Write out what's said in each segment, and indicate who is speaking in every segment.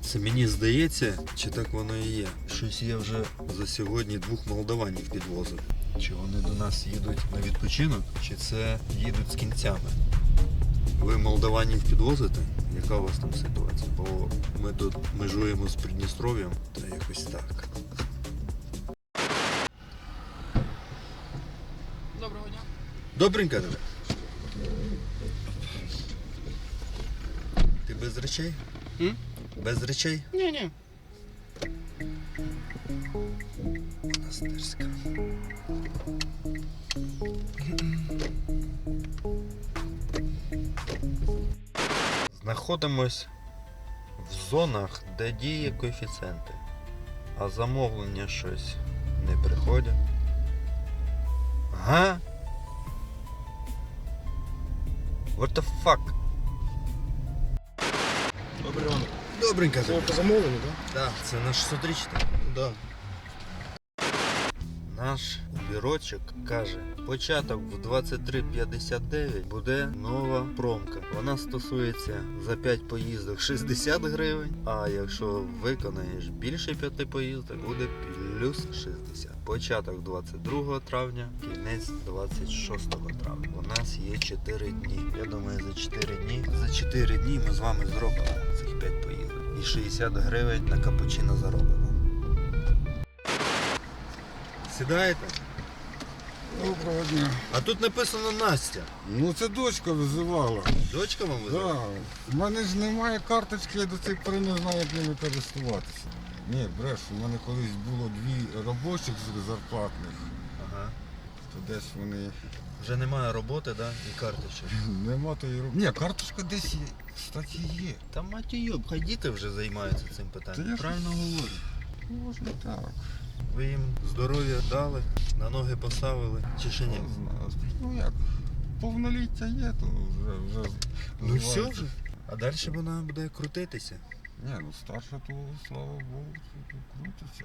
Speaker 1: Це мені здається, чи так воно і є. Щось я вже за сьогодні двох молдаванів підвозив. Чи вони до нас їдуть на відпочинок, чи це їдуть з кінцями. Ви молдаванів підвозите? Яка у вас там ситуація? Бо ми тут межуємо з Придністров'ям, та якось так.
Speaker 2: Доброго дня.
Speaker 1: Добренько тебе. Ти без речей?
Speaker 2: М?
Speaker 1: Без речей?
Speaker 2: Ні, ні.
Speaker 1: Монастирська. Знаходимось в зонах, де діє коефіцієнти, а замовлення щось не приходять. Ага. What the fuck?
Speaker 3: Добрий ранок.
Speaker 1: Добренько.
Speaker 3: Це по замовленню, так?
Speaker 1: Так, це наш 600
Speaker 3: Да?
Speaker 1: Наш бірочок каже, початок в 23.59 буде нова промка. Вона стосується за 5 поїздок 60 гривень, а якщо виконаєш більше 5 поїздок, буде плюс 60. Початок 22 травня, кінець 26 травня. У нас є 4 дні. Я думаю, за 4 дні. За 4 дні ми з вами зробимо цих 5 поїздок. І 60 гривень на капучино заробимо. Сідаєте?
Speaker 3: Доброго дня.
Speaker 1: А тут написано Настя.
Speaker 3: Ну це дочка визивала.
Speaker 1: Дочка вам
Speaker 3: Да.
Speaker 1: визиває?
Speaker 3: У мене ж немає карточки, я до цих пори не знаю, як ними користуватися. Ні, бреш, у мене колись було дві робочих зарплатних,
Speaker 1: Ага.
Speaker 3: то десь вони.
Speaker 1: Вже немає роботи, да? І карточок.
Speaker 3: Нема тої роботи. Ні, карточка десь є. Кстати, є.
Speaker 1: Та мать йоб, хай діти вже займаються цим
Speaker 3: Та
Speaker 1: питанням.
Speaker 3: ж-
Speaker 1: Правильно говорю.
Speaker 3: Можна так.
Speaker 1: Ви їм здоров'я дали, на ноги поставили, чи ще ні?
Speaker 3: Не знаю. Ну як, повноліття є, то вже вже.
Speaker 1: Ну все вже. А далі вона буде крутитися.
Speaker 3: Ні, ну старша, то слава Богу, крутиться.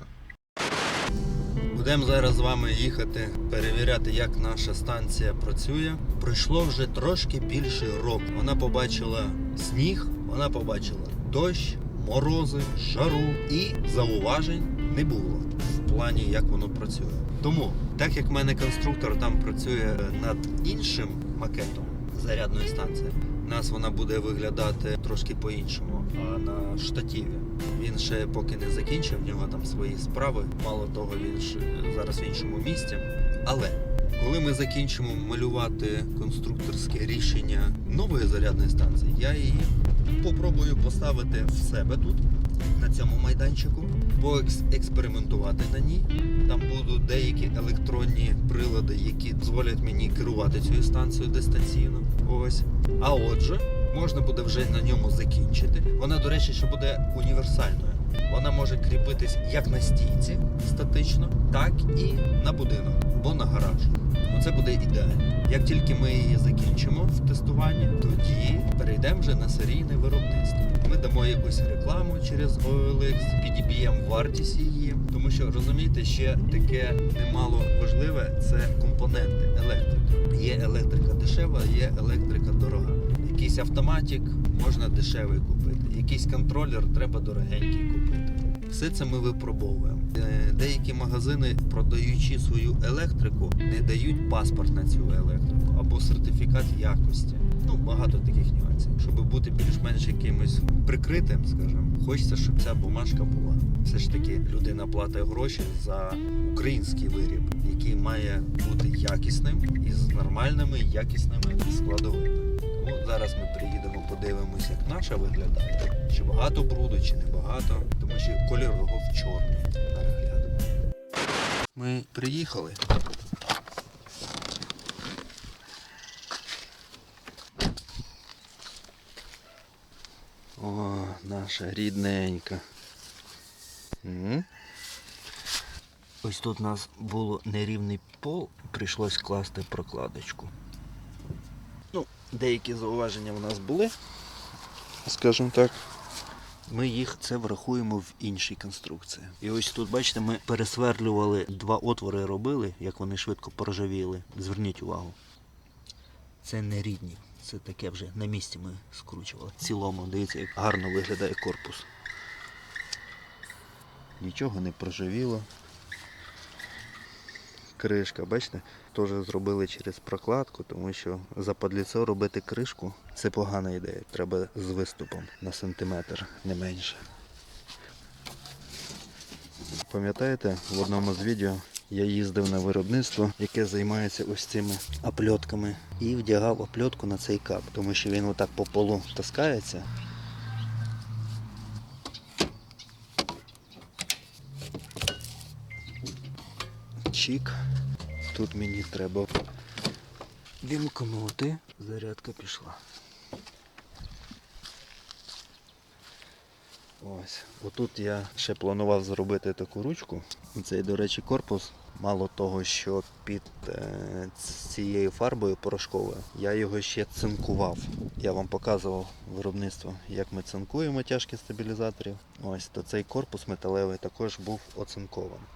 Speaker 1: Будемо зараз з вами їхати, перевіряти, як наша станція працює. Пройшло вже трошки більше року. Вона побачила сніг, вона побачила дощ, морози, жару і зауважень не було в плані, як воно працює. Тому, так як в мене конструктор там працює над іншим макетом зарядної станції, нас вона буде виглядати трошки по-іншому, а на штативі. Він ще поки не закінчив, в нього там свої справи. Мало того, він зараз в іншому місці. Але коли ми закінчимо малювати конструкторське рішення нової зарядної станції, я її попробую поставити в себе тут, на цьому майданчику, поекспериментувати на ній. Там будуть деякі електронні прилади, які дозволять мені керувати цією станцією дистанційно. Ось. А отже, можна буде вже на ньому закінчити. Вона, до речі, ще буде універсальною. Вона може кріпитись як на стійці статично, так і на будинок або на гараж. Оце буде ідеально. Як тільки ми її закінчимо в тестуванні, тоді перейдемо вже на серійне виробництво. Ми дамо якусь рекламу через OLX, підіб'ємо вартість її, тому що розумієте, ще таке немало важливе це компоненти електрики. Є електрика дешева, є електрика дорога. Якийсь автоматик можна дешевий купити, якийсь контролер треба дорогенький купити. Все це ми випробовуємо. Е, Деякі магазини, продаючи свою електрику, не дають паспорт на цю електрику або сертифікат якості. Ну, багато таких нюансів. Щоб бути більш-менш якимось прикритим, скажімо, хочеться, щоб ця бумажка була. Все ж таки людина платить гроші за український виріб, який має бути якісним і з нормальними якісними складовими. Тому зараз ми приїдемо, подивимося, як наша виглядає. Чи багато бруду, чи не багато, тому що колір його в чорний. Ми приїхали. О, наша рідненька. М? Ось тут у нас було нерівний пол, прийшлось класти прокладочку. Ну, деякі зауваження у нас були, скажімо так. Ми їх це врахуємо в іншій конструкції. І ось тут, бачите, ми пересверлювали два отвори, робили, як вони швидко поржавіли. Зверніть увагу. Це не рідні. Це таке вже на місці ми скручували. Цілому, дивіться, як гарно виглядає корпус. Нічого не прожавіло. Кришка, бачите, теж зробили через прокладку, тому що за робити кришку це погана ідея. Треба з виступом на сантиметр, не менше. Пам'ятаєте, в одному з відео я їздив на виробництво, яке займається ось цими опльотками, і вдягав опльотку на цей кап, тому що він отак по полу таскається. Чік. Тут мені треба вімкнути. Зарядка пішла. Ось. Отут я ще планував зробити таку ручку. Цей, до речі, корпус. Мало того, що під е, цією фарбою порошковою я його ще цинкував. Я вам показував виробництво, як ми цинкуємо тяжкі стабілізаторів. Ось, то цей корпус металевий також був оцинкований.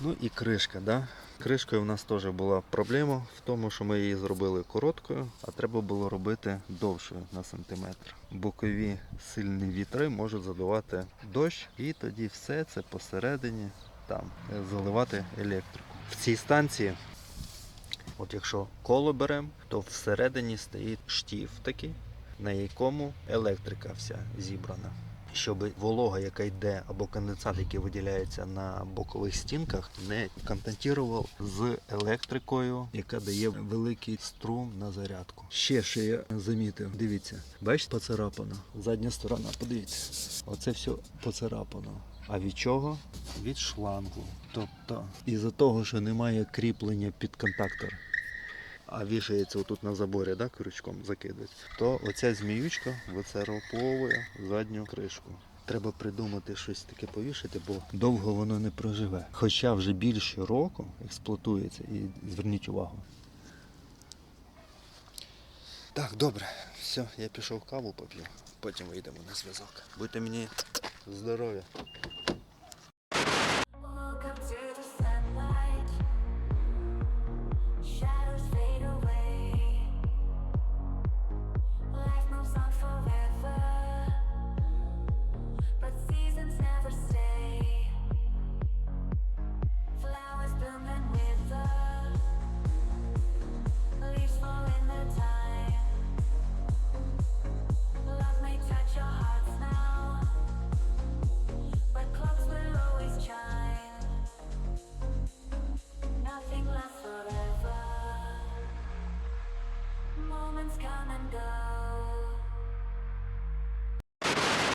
Speaker 1: Ну і кришка, да? Кришкою в нас теж була проблема в тому, що ми її зробили короткою, а треба було робити довшою на сантиметр. Бокові сильні вітри можуть задувати дощ, і тоді все це посередині там е, заливати електрику. В цій станції, от якщо коло беремо, то всередині стоїть штів такий, на якому електрика вся зібрана щоб волога, яка йде, або конденсат, який виділяється на бокових стінках, не контактував з електрикою, яка дає великий струм на зарядку. Ще що я замітив, дивіться, бачите, поцарапано. Задня сторона, подивіться, оце все поцарапано. А від чого? Від шлангу. Тобто, із-за того, що немає кріплення під контактор, а вішається отут на заборі, да, крючком закидують, то оця зміючка вицараповує задню кришку. Треба придумати щось таке повішати, бо довго воно не проживе. Хоча вже більше року експлуатується і зверніть увагу. Так, добре, все, я пішов каву поп'ю, потім вийдемо на зв'язок. Будьте мені здорові.